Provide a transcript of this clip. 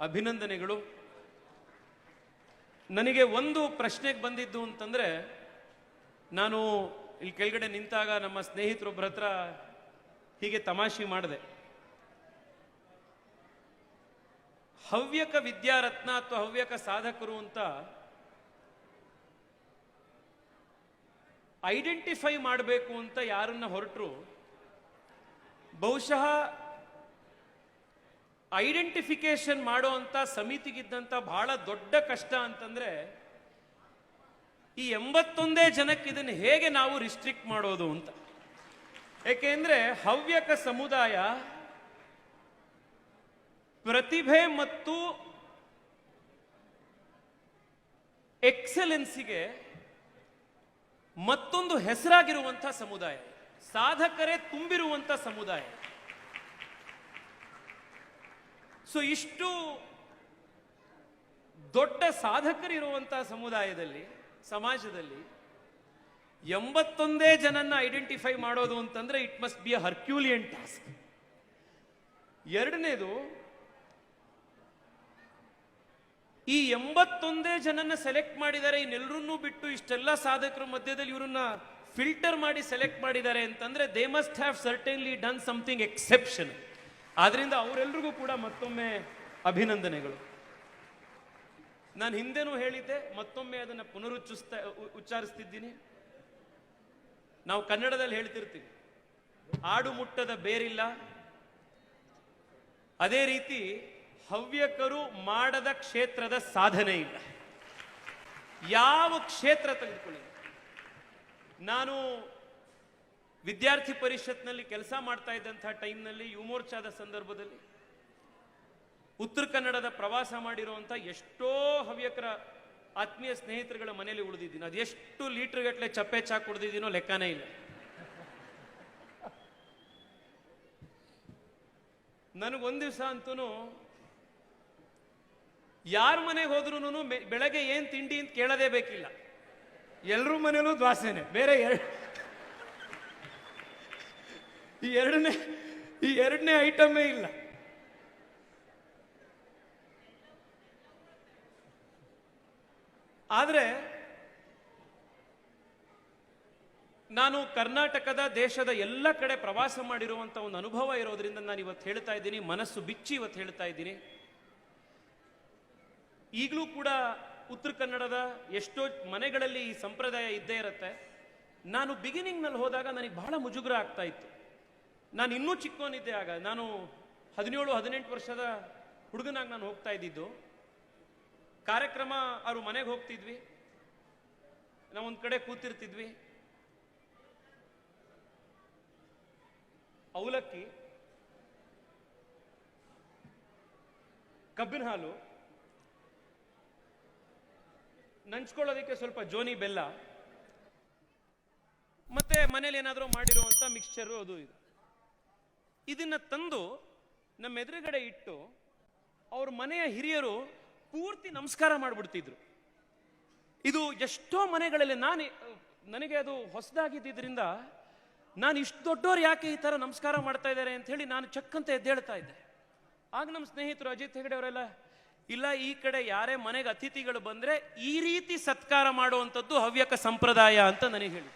ಅಭಿನಂದನೆಗಳು. ನನಗೆ ಒಂದು ಪ್ರಶ್ನೆಗೆ ಬಂದಿದ್ದು ಅಂತಂದ್ರೆ, ನಾನು ಇಲ್ಲಿ ಕೆಳಗಡೆ ನಿಂತಾಗ ನಮ್ಮ ಸ್ನೇಹಿತರೊಬ್ಬರ ಹತ್ರ ಹೀಗೆ ತಮಾಷೆ ಮಾಡಿದೆ. ಹವ್ಯಕ ವಿದ್ಯಾರತ್ನ ಅಥವಾ ಹವ್ಯಕ ಸಾಧಕರು ಅಂತ ಐಡೆಂಟಿಫೈ ಮಾಡಬೇಕು ಅಂತ ಯಾರನ್ನ ಹೊರಟರು, ಬಹುಶಃ ಐಡೆಂಟಿಫಿಕೇಶನ್ ಮಾಡುವಂತ ಸಮಿತಿಗಿದ್ದಂಥ ಬಹಳ ದೊಡ್ಡ ಕಷ್ಟ ಅಂತಂದ್ರೆ ಈ ಎಂಬತ್ತೊಂದೇ ಜನಕ್ಕೆ ಇದನ್ನು ಹೇಗೆ ನಾವು ರಿಸ್ಟ್ರಿಕ್ಟ್ ಮಾಡೋದು ಅಂತ. ಏಕೆಂದ್ರೆ ಹವ್ಯಕ ಸಮುದಾಯ ಪ್ರತಿಭೆ ಮತ್ತು ಎಕ್ಸಲೆನ್ಸಿಗೆ ಮತ್ತೊಂದು ಹೆಸರಾಗಿರುವಂಥ ಸಮುದಾಯ, ಸಾಧಕರೇ ತುಂಬಿರುವಂಥ ಸಮುದಾಯ. ಸೊ ಇಷ್ಟು ದೊಡ್ಡ ಸಾಧಕರಿರುವಂತಹ ಸಮುದಾಯದಲ್ಲಿ, ಸಮಾಜದಲ್ಲಿ ಎಂಬತ್ತೊಂದೇ ಜನನ್ನ ಐಡೆಂಟಿಫೈ ಮಾಡೋದು ಅಂತಂದ್ರೆ it must be a Herculean task ಎರಡನೇದು, ಈ ಎಂಬತ್ತೊಂದೇ ಜನನ್ನ ಸೆಲೆಕ್ಟ್ ಮಾಡಿದ್ದಾರೆ ಇನ್ನೆಲ್ಲರನ್ನೂ ಬಿಟ್ಟು ಇಷ್ಟೆಲ್ಲ ಸಾಧಕರ ಮಧ್ಯದಲ್ಲಿ ಇವರನ್ನ ಫಿಲ್ಟರ್ ಮಾಡಿ ಸೆಲೆಕ್ಟ್ ಮಾಡಿದ್ದಾರೆ ಅಂತಂದ್ರೆ they must have certainly done something exception ಆದ್ರಿಂದ ಅವರೆಲ್ಲರಿಗೂ ಕೂಡ ಮತ್ತೊಮ್ಮೆ ಅಭಿನಂದನೆಗಳು. ನಾನು ಹಿಂದೆನೂ ಹೇಳಿದ್ದೆ, ಮತ್ತೊಮ್ಮೆ ಅದನ್ನು ಪುನರುಚ್ಚಿಸ್ತಾ ಉಚ್ಚಾರಿಸ್ತಿದ್ದೀನಿ. ನಾವು ಕನ್ನಡದಲ್ಲಿ ಹೇಳ್ತಿರ್ತೀವಿ, ಆಡು ಮುಟ್ಟದ ಬೇರಿಲ್ಲ. ಅದೇ ರೀತಿ ಹವ್ಯಕರು ಮಾಡದ ಕ್ಷೇತ್ರದ ಸಾಧನೆ ಇಲ್ಲ. ಯಾವ ಕ್ಷೇತ್ರ ತೆಗೆದುಕೊಳ್ಳಿ? ನಾನು ವಿದ್ಯಾರ್ಥಿ ಪರಿಷತ್ನಲ್ಲಿ ಕೆಲಸ ಮಾಡ್ತಾ ಇದ್ದಂಥ ಟೈಮ್ನಲ್ಲಿ ಯುವಮೋರ್ಚಾದ ಸಂದರ್ಭದಲ್ಲಿ ಉತ್ತರ ಕನ್ನಡದ ಪ್ರವಾಸ ಮಾಡಿರುವಂಥ ಎಷ್ಟೋ ಹವ್ಯಕರ ಆತ್ಮೀಯ ಸ್ನೇಹಿತರುಗಳ ಮನೆಯಲ್ಲಿ ಉಳಿದಿದ್ದೀನಿ. ಅದೆಷ್ಟು ಲೀಟರ್ ಗಟ್ಟಲೆ ಚಪ್ಪೆ ಚಾ ಕುಡಿದಿದ್ದೀನೋ ಲೆಕ್ಕನೇ ಇಲ್ಲ. ನನಗೊಂದು ದಿವಸ ಅಂತೂ ಯಾರ ಮನೆಗೆ ಹೋದ್ರೂ ಬೆಳಗ್ಗೆ ಏನ್ ತಿಂಡಿ ಅಂತ ಕೇಳದೇ ಬೇಕಿಲ್ಲ. ಎಲ್ಲರೂ ಮನೇಲೂ ದ್ವಾಸೆನೆ. ಬೇರೆ ಎರಡು ಈ ಎರಡನೇ ಈ ಎರಡನೇ ಐಟಮೇ ಇಲ್ಲ. ಆದರೆ ನಾನು ಕರ್ನಾಟಕದ ದೇಶದ ಎಲ್ಲ ಕಡೆ ಪ್ರವಾಸ ಮಾಡಿರುವಂಥ ಒಂದು ಅನುಭವ ಇರೋದ್ರಿಂದ ನಾನು ಇವತ್ತು ಹೇಳ್ತಾ ಇದ್ದೀನಿ, ಮನಸ್ಸು ಬಿಚ್ಚಿ ಇವತ್ತು ಹೇಳ್ತಾ ಇದ್ದೀನಿ. ಈಗಲೂ ಕೂಡ ಉತ್ತರ ಕನ್ನಡದ ಎಷ್ಟೋ ಮನೆಗಳಲ್ಲಿ ಈ ಸಂಪ್ರದಾಯ ಇದ್ದೇ ಇರುತ್ತೆ. ನಾನು ಬಿಗಿನಿಂಗ್ನಲ್ಲಿ ಹೋದಾಗ ನನಗೆ ಬಹಳ ಮುಜುಗರ ಆಗ್ತಾ ಇತ್ತು. ನಾನು ಇನ್ನೂ ಚಿಕ್ಕವನಿದ್ದೆ ಆಗ. ನಾನು ಹದಿನೇಳು, ಹದಿನೆಂಟು ವರ್ಷದ ಹುಡುಗನಾಗಿ ನಾನು ಹೋಗ್ತಾ ಇದ್ದಿದ್ದು. ಕಾರ್ಯಕ್ರಮ ಅವರು ಮನೆಗೆ ಹೋಗ್ತಿದ್ವಿ. ನಾವು ಒಂದು ಕಡೆ ಕೂತಿರ್ತಿದ್ವಿ. ಅವಲಕ್ಕಿ, ಕಬ್ಬಿನ ಹಾಲು, ನಂಚ್ಕೊಳ್ಳೋದಕ್ಕೆ ಸ್ವಲ್ಪ ಜೋನಿ ಬೆಲ್ಲ, ಮತ್ತೆ ಮನೇಲಿ ಏನಾದರೂ ಮಾಡಿರುವಂಥ ಮಿಕ್ಸ್ಚರು ಅದು ಇದು. ಇದನ್ನ ತಂದು ನಮ್ಮ ಎದುರುಗಡೆ ಇಟ್ಟು ಅವ್ರ ಮನೆಯ ಹಿರಿಯರು ಪೂರ್ತಿ ನಮಸ್ಕಾರ ಮಾಡಿಬಿಡ್ತಿದ್ರು. ಇದು ಎಷ್ಟೋ ಮನೆಗಳಲ್ಲಿ ನಾನು, ನನಗೆ ಅದು ಹೊಸದಾಗಿದ್ದರಿಂದ ನಾನು ಇಷ್ಟು ದೊಡ್ಡವ್ರು ಯಾಕೆ ಈ ಥರ ನಮಸ್ಕಾರ ಮಾಡ್ತಾ ಇದ್ದಾರೆ ಅಂತ ಹೇಳಿ ನಾನು ಚಕ್ಕಂತ ಎದ್ದೇಳ್ತಾ ಇದ್ದೆ. ಆಗ ನಮ್ಮ ಸ್ನೇಹಿತರು ಅಜಿತ್ ಹೆಗಡೆ ಅವರೆಲ್ಲ, ಇಲ್ಲ ಈ ಕಡೆ ಯಾರೇ ಮನೆಗೆ ಅತಿಥಿಗಳು ಬಂದರೆ ಈ ರೀತಿ ಸತ್ಕಾರ ಮಾಡುವಂಥದ್ದು ಹವ್ಯಕ ಸಂಪ್ರದಾಯ ಅಂತ ನನಗೆ ಹೇಳಿ